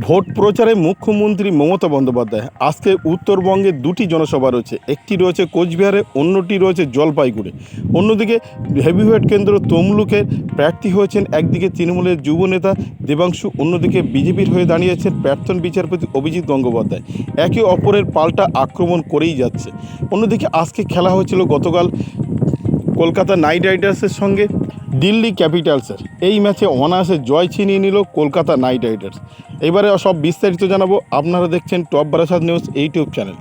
Vote প্রচারে মুখ্যমন্ত্রী মমতা বন্দ্যোপাধ্যায়। আজকে উত্তরবঙ্গে দুটি জনসভা রয়েছে। একটি রয়েছে কোচবিহারে, অন্যটি রয়েছে জলপাইগুড়ি। অন্যদিকে হেভিওয়েট কেন্দ্র তমলুকের প্রার্থী হয়েছেন একদিকে তৃণমূলের যুবনেতা দেবাংশু, অন্যদিকে বিজেপির হয়ে দাঁড়িয়েছেন প্রার্থন বিচারপতি অভিজিৎ গঙ্গোপাধ্যায়। একে অপরের পাল্টা আক্রমণ করেই যাচ্ছে। অন্যদিকে আজকে খেলা হয়েছিল গতকাল কলকাতা নাইট রাইডার্সের সঙ্গে। দিল্লি ক্যাপিটালসের। এই ম্যাচে অনায়াসে জয় ছিনিয়ে নিল কলকাতা নাইট রাইডার্স। এবারে সব বিস্তারিত জানাব আপনারা দেখছেন top Barasat news YouTube channel.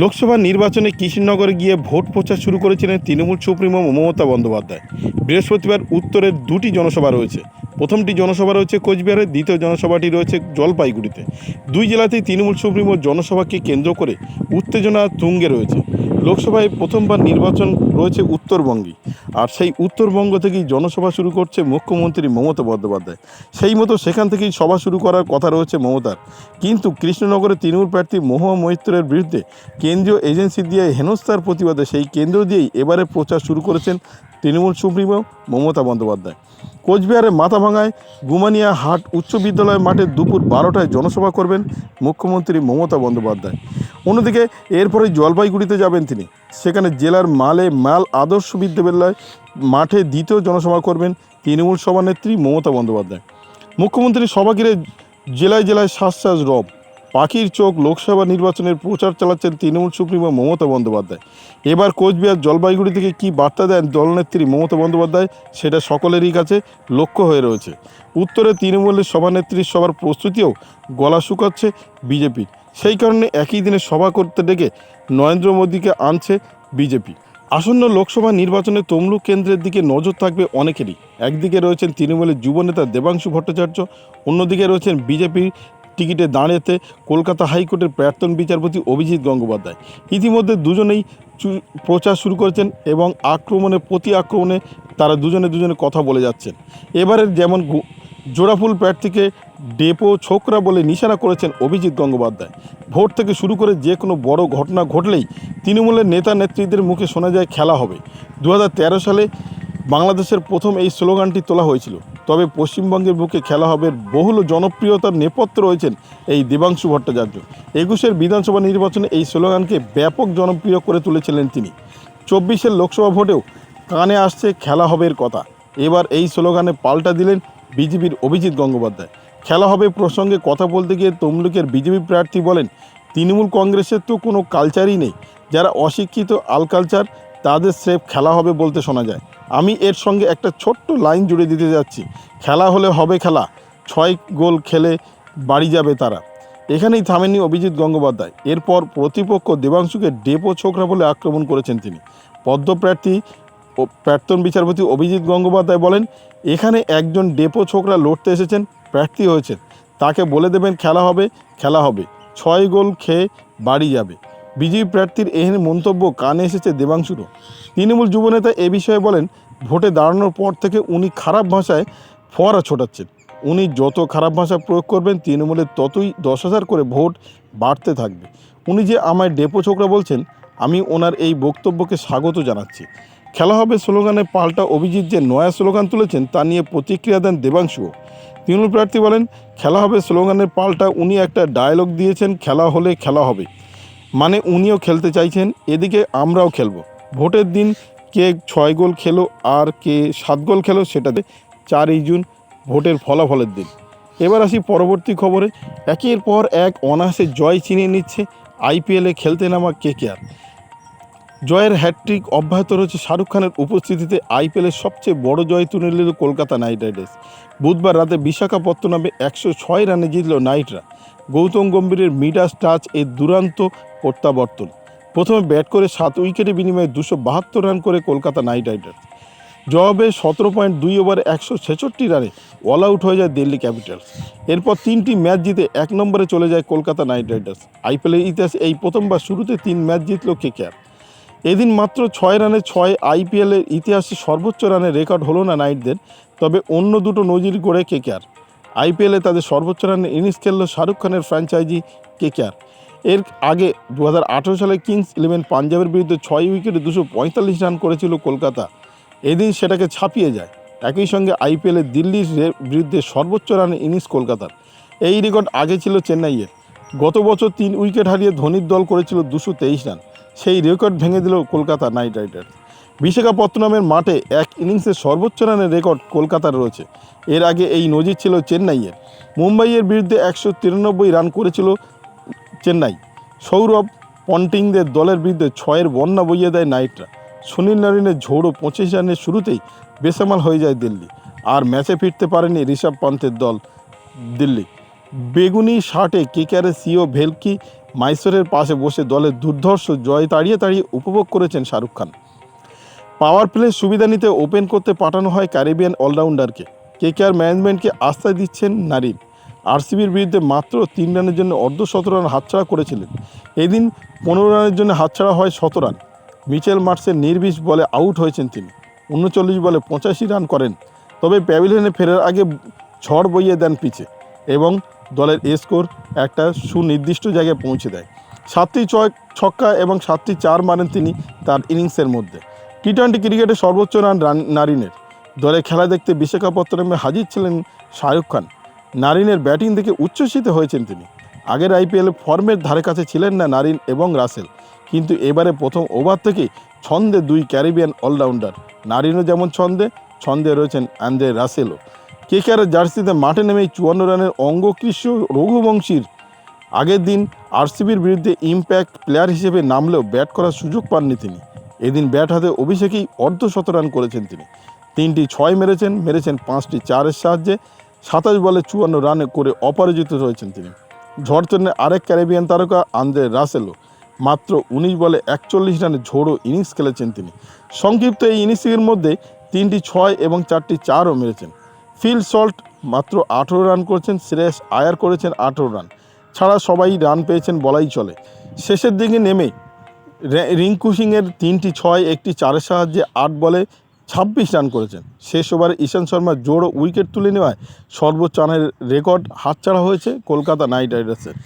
Lok Sabha নির্বাচনে কৃষ্ণনগরে গিয়ে ভোট প্রচার শুরু করেছিলেন তৃণমূল সুপ্রিমো মমতা বন্দ্যোপাধ্যায়। বৃহস্পতিবার উত্তরের দুটি জনসভা রয়েছে। প্রথমটি জনসভা রয়েছে কোচবিহারে, দ্বিতীয় জনসভাটি রয়েছে জলপাইগুড়িতে। দুই জেলাতেই তৃণমূল সুপ্রিমো জনসভাকে কেন্দ্র করে উত্তেজনা তুঙ্গে রয়েছে। লোকসভায় প্রথমবার নির্বাচন রয়েছে উত্তরবঙ্গে আর সেই উত্তরবঙ্গ থেকেই জনসভা শুরু করছে মুখ্যমন্ত্রী মমতা বন্দ্যোপাধ্যায়। সেই মতো সেখান থেকেই সভা শুরু করার কথা রয়েছে মমতার। কিন্তু কৃষ্ণনগরে তৃণমূল প্রার্থী মহুয়া মৈত্রের বিরুদ্ধে কেন্দ্রীয় এজেন্সি দিয়ে হেনস্থার প্রতিবাদে সেই কেন্দ্র দিয়েই এবারে প্রচার শুরু করেছেন তৃণমূল সুপ্রিমো মমতা বন্দ্যোপাধ্যায়। কোচবিহারের মাথাভাঙায় গুমানিয়া হাট উচ্চ বিদ্যালয় মাঠে দুপুর বারোটায় জনসভা করবেন মুখ্যমন্ত্রী মমতা বন্দ্যোপাধ্যায়। অন্যদিকে এরপরে জলপাইগুড়িতে যাবেন তিনি। সেখানে জেলার মালে মাল আদর্শ বিদ্যালয় মাঠে দ্বিতীয় জনসভা করবেন তৃণমূল সভানেত্রী মমতা বন্দ্যোপাধ্যায়। মুখ্যমন্ত্রী সভা ঘিরে জেলায় জেলায় শ্বাস রব। পাখির চোখ লোকসভা নির্বাচনের প্রচার চালাচ্ছেন তৃণমূল সুপ্রিমো মমতা বন্দ্যোপাধ্যায়। এবার কোচবিহার জলপাইগুড়ি থেকে কি বার্তা দেন দলনেত্রী মমতা বন্দ্যোপাধ্যায়, সেটা সকলেরই কাছে লক্ষ্য হয়ে রয়েছে। উত্তরে তৃণমূলের সভানেত্রীর সভার প্রস্তুতিও গলা শুকাচ্ছে বিজেপির সেই কারণে একই দিনে সভা করতে ডেকে নরেন্দ্র মোদীকে আনছে বিজেপি। আসন্ন লোকসভা নির্বাচনে তমলুক কেন্দ্রের দিকে নজর থাকবে অনেকেরই। একদিকে রয়েছেন তৃণমূলের যুবনেতা দেবাংশু ভট্টাচার্য, অন্যদিকে রয়েছেন বিজেপির টিকিটে দাঁড়িয়েতে কলকাতা হাইকোর্টের প্রাক্তন বিচারপতি অভিজিৎ গঙ্গোপাধ্যায়। ইতিমধ্যে দুজনেই প্রচার শুরু করেছেন এবং আক্রমণে, প্রতি আক্রমণে তারা দুজনে দুজনে কথা বলে যাচ্ছেন। এবারের যেমন জোড়াফুল প্রার্থীকে ডেপো ছোকরা বলে নিশানা করেছেন অভিজিৎ গঙ্গোপাধ্যায়। ভোট থেকে শুরু করে যে কোনো বড় ঘটনা ঘটলেই তৃণমূলের নেতা নেত্রীদের মুখে শোনা যায় খেলা হবে। দু হাজার তেরো সালে বাংলাদেশের প্রথম এই স্লোগানটি তোলা হয়েছিল তবে পশ্চিমবঙ্গের বুকে খেলা হবে বহুল জনপ্রিয়তার নেপথ্য রয়েছেন এই দেবাংশু ভট্টাচার্য। একুশের বিধানসভা নির্বাচনে এই স্লোগানকে ব্যাপক জনপ্রিয় করে তুলেছিলেন তিনি। চব্বিশের লোকসভা ভোটেও কানে আসছে খেলা হবের কথা। এবার এই স্লোগানে পাল্টা দিলেন বিজেপির অভিজিৎ গঙ্গোপাধ্যায়। খেলা হবে প্রসঙ্গে কথা বলতে গিয়ে তমলুকের বিজেপি প্রার্থী বলেন, তৃণমূল কংগ্রেসের তো কোনো কালচারই নেই। যারা অশিক্ষিত আল কালচার তাদের স্রেফ খেলা হবে বলতে শোনা যায়। আমি এর সঙ্গে একটা ছোট্ট লাইন জুড়ে দিতে যাচ্ছি। খেলা হলে হবে খেলা। ছয় গোল খেলে বাড়ি যাবে তারা। এখানেই থামেননি অভিজিৎ গঙ্গোপাধ্যায়। এরপর প্রতিপক্ষ দেবাংশুকে ডেপো ছোকরা বলে আক্রমণ করেছেন তিনি। পদ্মপ্রার্থী ও প্রাক্তন বিচারপতি অভিজিৎ গঙ্গোপাধ্যায় বলেন, এখানে একজন ডেপো ছোকরা লড়তে এসেছেন, প্রার্থী হয়েছেন। তাকে বলে দেবেন, খেলা হবে খেলা হবে। ছয় গোল খেয়ে বাড়ি যাবে। বিজেপি প্রার্থীর এহেন মন্তব্য কানে এসেছে দেবাংশুরও। তৃণমূল যুবনেতা এ বিষয়ে বলেন, ভোটে দাঁড়ানোর পর থেকে উনি খারাপ ভাষায় ফোয়ারা ছোটাচ্ছেন। উনি যত খারাপ ভাষা প্রয়োগ করবেন, তৃণমূলের ততই দশ হাজার করে ভোট বাড়তে থাকবে। উনি যে আমায় ডেপো ছোকরা বলছেন, আমি ওনার এই বক্তব্যকে স্বাগত জানাচ্ছি। খেলা হবে স্লোগানে পাল্টা অভিজিৎ যে নয়া স্লোগান তুলেছেন, তা নিয়ে প্রতিক্রিয়া দেন দেবাংশুও। তৃণমূল প্রার্থী বলেন, খেলা হবে স্লোগানের পাল্টা, উনি একটা ডায়লগ দিয়েছেন, খেলা হলে খেলা হবে। মানে উনিও খেলতে চাইছেন, এদিকে আমরাও খেলব। ভোটের দিন কে ছয় গোল খেলো আর কে সাত গোল খেলো সেটাতে চারই জুন ভোটের ফলাফলের দিন। এবার আসি পরবর্তী খবরে। একের পর এক অনায়াসে জয় চিনিয়ে নিচ্ছে আইপিএলে খেলতে নামা কেকেআর। জয়ের হ্যাটট্রিক অব্যাহত রয়েছে শাহরুখ খানের উপস্থিতিতে আইপিএলের সবচেয়ে বড় জয় তুলে নিল কলকাতা নাইট রাইডার্স। বুধবার রাতে বিশাখাপত্তনমে একশো ছয় রানে জিতল নাইটরা। গৌতম গম্ভীরের মিডাস টাচ এই দুরান্ত প্রত্যাবর্তন। প্রথমে ব্যাট করে সাত উইকেটে বিনিময়ে দুশো বাহাত্তর রান করে কলকাতা নাইট রাইডার্স। জবাবে সতেরো পয়েন্ট দুই ওভারে একশো ছেষট্টি রানে অল আউট হয়ে যায় দিল্লি ক্যাপিটালস। এরপর তিনটি ম্যাচ জিতে এক নম্বরে চলে যায় কলকাতা নাইট রাইডার্স। আইপিএলের ইতিহাসে এই প্রথমবার শুরুতে তিন ম্যাচ জিতল কেকেআর এদিন মাত্র ছয় রানে ছয় আইপিএলের ইতিহাসে সর্বোচ্চ রানের রেকর্ড হলো না নাইটদের, তবে অন্য দুটো নজির গড়ে কেকেআর আইপিএলে তাদের সর্বোচ্চ রানের ইনিংস খেলল শাহরুখ খানের ফ্র্যাঞ্চাইজি কেকেআর। এর আগে দু হাজার আঠেরো সালে কিংস ইলেভেন পাঞ্জাবের বিরুদ্ধে ছয় উইকেটে দুশো পঁয়তাল্লিশ রান করেছিল কলকাতা। এদিন সেটাকে ছাপিয়ে যায়। একই সঙ্গে আইপিএলে দিল্লির বিরুদ্ধে সর্বোচ্চ রানের ইনিংস কলকাতার। এই রেকর্ড আগে ছিল চেন্নাইয়ের। গত বছর তিন উইকেট হারিয়ে ধোনির দল করেছিল দুশো তেইশ রান। সেই রেকর্ড ভেঙে দিল কলকাতা নাইট রাইডার্স। বিশাখাপত্তনমের মাঠে এক ইনিংসে সর্বোচ্চ রানের রেকর্ড কলকাতার রয়েছে। এর আগে এই নজির ছিল চেন্নাইয়ের। মুম্বাইয়ের বিরুদ্ধে একশো তিরানব্বই রান করেছিল চেন্নাই। সৌরভ পন্টিংদের দলের বিরুদ্ধে ছয়ের বন্যা বইয়ে দেয় নাইটরা। সুনীল নারিনের ঝোড়ো পঁচিশ রানের শুরুতেই বেসামাল হয়ে যায় দিল্লি। আর ম্যাচে ফিরতে পারেনি ঋষভ পান্তের দল দিল্লি। বেগুনি শার্টে কেকারে সিও ভেলকি মাইসোরের পাশে বসে দলের দুর্ধর্ষ জয় তাড়িয়ে তাড়িয়ে উপভোগ করেছেন শাহরুখ খান। পাওয়ার প্লে সুবিধা নিতে ওপেন করতে পাঠানো হয় ক্যারিবিয়ান অলরাউন্ডারকে। কেকেআর ম্যানেজমেন্টকে আস্থা দিচ্ছেন নারিন। আরসিবির বিরুদ্ধে মাত্র তিন রানের জন্য অর্ধ শত রান হাতছাড়া করেছিলেন। এদিন পনেরো রানের জন্য হাতছাড়া হয় শত রান। মিচেল মার্সের নির্বিষ বলে আউট হয়েছেন তিনি। উনচল্লিশ বলে পঁচাশি রান করেন। তবে প্যাভিলিয়নে ফেরার আগে ঝড় বইয়ে দেন পিছে এবং দলের স্কোর একটা সুনির্দিষ্ট জায়গায় পৌঁছে দেয়। সাতটি ছয় ছক্কা এবং সাতটি চার মারেন তিনি তার ইনিংসের মধ্যে। টি টোয়েন্টি ক্রিকেটে সর্বোচ্চ রান রান- নারিনের। দলে খেলা দেখতে বিশাখাপত্তনমে হাজির ছিলেন শাহরুখ খান। নারিনের ব্যাটিং দেখে উচ্ছ্বসিত হয়েছেন তিনি। আগের আইপিএল ফর্মের ধারে কাছে ছিলেন না নারিন এবং রাসেল। কিন্তু এবারে প্রথম ওভার থেকেই ছন্দে দুই ক্যারিবিয়ান অলরাউন্ডার। নারিনও যেমন ছন্দে ছন্দে রয়েছেন অ্যান্ড্রে রাসেলও। কে কেকেআরের জার্সিতে মাঠে নেমেই চুয়ান্ন রানের অঙ্গকৃষ্ণ রঘুবংশীর আগের দিন আরসিবির বিরুদ্ধে ইম্প্যাক্ট প্লেয়ার হিসেবে নামলেও ব্যাট করার সুযোগ পাননি তিনি। এদিন ব্যাট হাতে অভিষেকেই অর্ধশত রান করেছেন তিনি। তিনটি ছয় মেরেছেন মেরেছেন পাঁচটি চারের সাহায্যে। সাতাশ বলে চুয়ান্ন রান করে অপরাজিত রয়েছেন তিনি। ঝড় চন্নে আরেক ক্যারিবিয়ান তারকা আন্দ্রে রাসেলও মাত্র উনিশ বলে একচল্লিশ রানে ঝোড়ো ইনিংস খেলেছেন তিনি। সংক্ষিপ্ত এই ইনিংসের মধ্যে তিনটি ছয় এবং চারটি চারও মেরেছেন। ফিল সল্ট মাত্র আঠেরো রান করেছেন, শ্রেয়স আয়ার করেছেন আঠেরো রান। ছাড়া সবাই রান পেয়েছেন বলাই চলে। শেষের দিকে নেমে রিঙ্কু সিংয়ের তিনটি ছয়, একটি চারের সাহায্যে আট বলে ছাব্বিশ রান করেছেন। শেষ ওভারে ঈশান শর্মা জোড়ো উইকেট তুলে নেওয়ায় সর্বোচ্চ রানের রেকর্ড হাতছাড়া হয়েছে কলকাতা নাইট রাইডার্সের।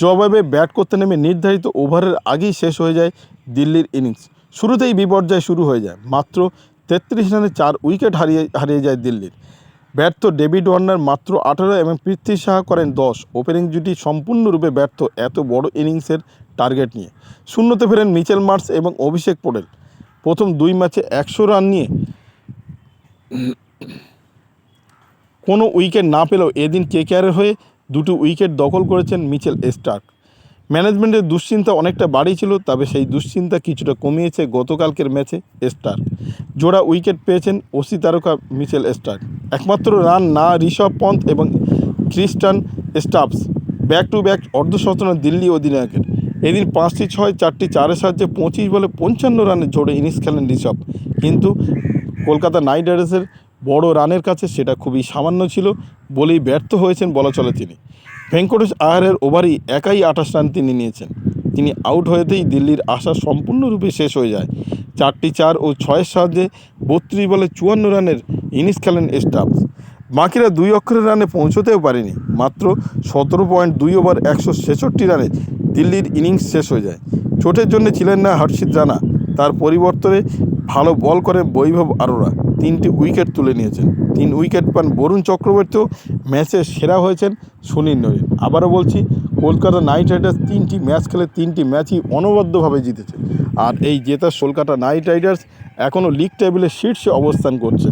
জবাবে ব্যাট করতে নেমে নির্ধারিত ওভারের আগেই শেষ হয়ে যায় দিল্লির ইনিংস। শুরুতেই বিপর্যয় শুরু হয়ে যায়। মাত্র তেত্রিশ রানে চার উইকেট হারিয়ে হারিয়ে যায় দিল্লির। ব্যর্থ ডেভিড ওয়ার্নার মাত্র আঠারো এবং পৃথ্বী সাহা করেন দশ। ওপেনিং জুটি সম্পূর্ণরূপে ব্যর্থ। এত বড় ইনিংসের টার্গেট নিয়ে। শূন্যতে ফেরেন মিচেল মার্স এবং অভিষেক পোডেল। প্রথম দুই ম্যাচে একশো রান নিয়ে কোনো উইকেট না পেলেও এদিন কেকেআরের হয়ে দুটো উইকেট দখল করেছেন মিচেল স্টার্ক। ম্যানেজমেন্টের দুশ্চিন্তা অনেকটা বাড়িয়েছিল তবে সেই দুশ্চিন্তা কিছুটা কমিয়েছে গতকালকের ম্যাচে স্টার্ক। জোড়া উইকেট পেয়েছেন ওসি তারকা মিচেল স্টার্ক। একমাত্র রান না ঋষভ পন্থ এবং Tristan Stubbs back to back অর্ধশতনা Delhi অধিনায়কের। এদিন পাঁচটি ছয়, চারটি চারের সাহায্যে পঁচিশ বলে পঞ্চান্ন রানের জোড়ে ইনিংস খেলেন ঋষভ। কিন্তু কলকাতা নাইট রাইডার্সের বড় রানের কাছে সেটা খুবই সামান্য ছিল বলেই ব্যর্থ হয়েছেন বলা চলে তিনি। ভেঙ্কটেশ আয়ারের ওভারই একাই আঠাশ রান তিনি নিয়েছেন। তিনি আউট হয়েতেই দিল্লির আশা সম্পূর্ণরূপে শেষ হয়ে যায়। চারটি চার ও ছয়ের সাহায্যে বত্রিশ বলে চুয়ান্ন রানের ইনিংস খেলেন স্টাফস বাকিরা দুই অক্ষরের রানে পৌঁছতেও পারেনি। মাত্র সতেরো পয়েন্ট দুই ওভার একশো ছেষট্টি রানে দিল্লির ইনিংস শেষ হয়ে যায়। চোটের জন্য ছিলেন না হর্ষিত রানা। তার পরিবর্তনে ভালো বল করে বৈভব আরোরা। তিনটি উইকেট তুলে নিয়েছেন। তিন উইকেট পান বরুণ চক্রবর্তীও। ম্যাচে সেরা হয়েছেন সুনীল নরিন। আবারও বলছি, কলকাতা নাইট রাইডার্স তিনটি ম্যাচ খেলে তিনটি ম্যাচই অনবদ্যভাবে জিতেছে। আর এই জেতা কলকাতা নাইট রাইডার্স এখনও লিগ টেবিলে শীর্ষে অবস্থান করছে।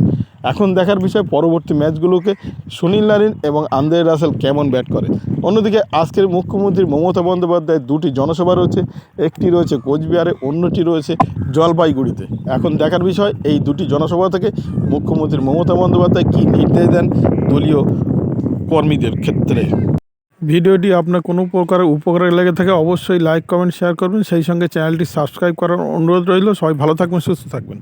এখন দেখার বিষয়, পরবর্তী ম্যাচগুলোকে সুনীল নারিন এবং আন্দ্রে রাসেল কেমন ব্যাট করে? অন্যদিকে আজকের মুখ্যমন্ত্রী মমতা বন্দ্যোপাধ্যায় দুটি জনসভা রয়েছে, একটি রয়েছে কোচবিহারে, অন্যটি রয়েছে জলপাইগুড়িতে। এখন দেখার বিষয়, এই দুটি জনসভা থেকে মুখ্যমন্ত্রী মমতা বন্দ্যোপাধ্যায় কী নির্দেশ দেন দলীয় কর্মীদের ক্ষেত্রে? ভিডিওটি আপনার কোনো প্রকার উপকারে লেগে থাকে, অবশ্যই লাইক, কমেন্ট, শেয়ার করবেন। সেই সঙ্গে চ্যানেলটি সাবস্ক্রাইব করার অনুরোধ রইল। সবাই ভালো থাকবেন, সুস্থ থাকবেন।